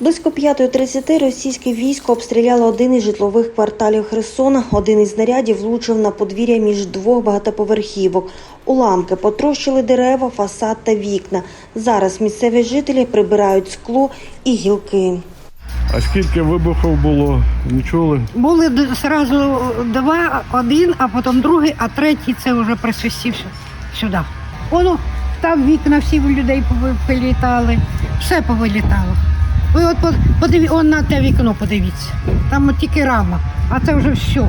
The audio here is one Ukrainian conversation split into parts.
Близько 5.30 російське військо обстріляло один із житлових кварталів Херсона. Один із снарядів влучив на подвір'я між двох багатоповерхівок. Уламки потрощили дерева, фасад та вікна. Зараз місцеві жителі прибирають скло і гілки. А скільки вибухів було? Не чули? Були зразу два, один, а потім другий, а третій це вже присвистів сюди. Воно там вікна всі в людей пови- повилітали, все повилітало. Ви от по- подиві, он на те вікно подивіться. Там от тільки рама, а це вже все.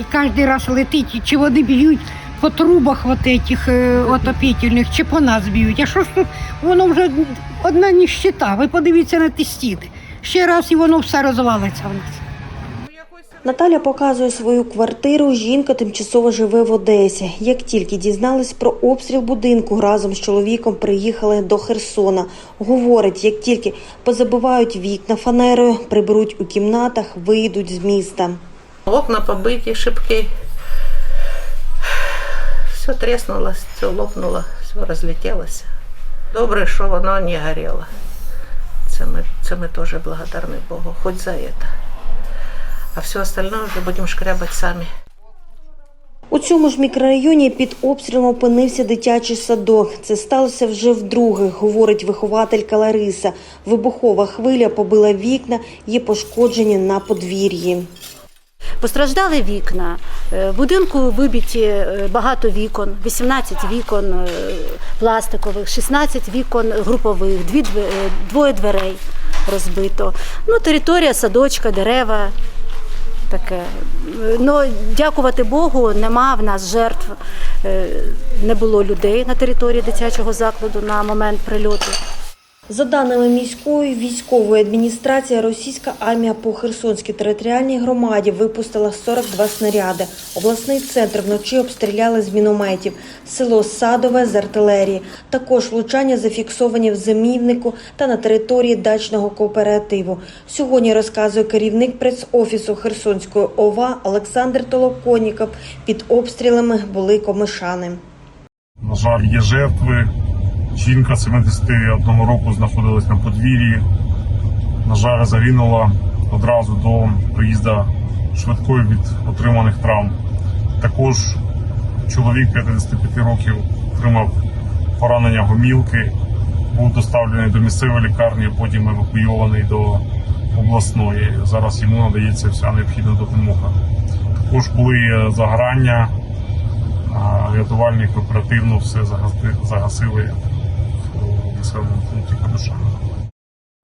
І кожен раз летить, чи вони б'ють по трубах от этих е, отопітельних, чи по нас б'ють. А що ж тут воно вже одна ніщита. Ви подивіться на ті стіни. Ще раз і воно все розвалиться в нас. Наталя показує свою квартиру. Жінка тимчасово живе в Одесі. Як тільки дізнались про обстріл будинку, разом з чоловіком приїхали до Херсона. Говорить, як тільки позабивають вікна фанерою, приберуть у кімнатах, вийдуть з міста. Окна побиті, шибки. Все треснуло, все лопнуло, все розлетілося. Добре, що воно не горіло. Це ми, це ми теж благодарні Богу, хоч за це. А все остальное вже будемо шкрябати самі. У цьому ж мікрорайоні під обстрілом опинився дитячий садок. Це сталося вже вдруге, говорить вихователька Лариса. Вибухова хвиля побила вікна, є пошкоджені на подвір'ї. Постраждали вікна. Е, В будинку вибиті е, багато вікон, 18 вікон е, пластикових, 16 вікон групових, дві, двоє дверей розбито. Ну, територія, садочка, дерева. Таке. Ну, дякувати Богу, нема в нас жертв, е, не було людей на території дитячого закладу на момент прильоту. За даними міської військової адміністрації, російська армія по Херсонській територіальній громаді випустила 42 снаряди. Обласний центр вночі обстріляли з мінометів, село Садове з артилерії. Також влучання зафіксовані в зимівнику та на території дачного кооперативу. Сьогодні розказує керівник прес-офісу Херсонської ОВА Олександр Толоконіков. Під обстрілами були комишани. На жаль, є жертви. Жінка 71 року знаходилась на подвір'ї. На жаль, загинула одразу до приїзду швидкої від отриманих травм. Також чоловік 55 років отримав поранення гомілки, був доставлений до місцевої лікарні, потім евакуйований до обласної. Зараз йому надається вся необхідна допомога. Також були е, загорання, рятувальник оперативно все загаси- загасили населеному пункті Кадушана.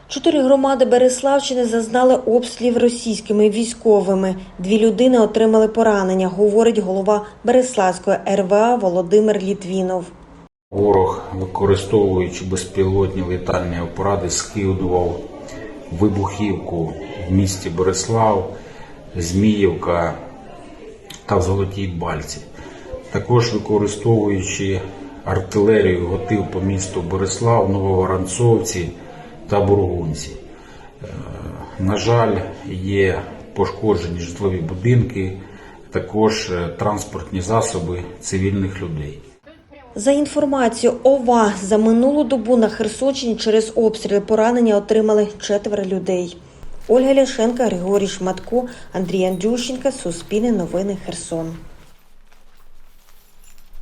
Чотири громади Береславщини зазнали обстрілів російськими військовими. Дві людини отримали поранення, говорить голова Береславської РВА Володимир Літвінов. Ворог, використовуючи безпілотні літальні апарати, скидував вибухівку в місті Борислав, Зміївка та в Золотій Бальці. Також використовуючи артилерію, готив по місту Борислав, Нововоронцовці та Бургунці. Е, На жаль, є пошкоджені житлові будинки, також е, транспортні засоби цивільних людей. За інформацією ОВА, за минулу добу на Херсонщині через обстріли поранення отримали четверо людей. Ольга Ляшенка, Григорій Шматко, Андрій Андрющенка, Суспільне новини Херсон.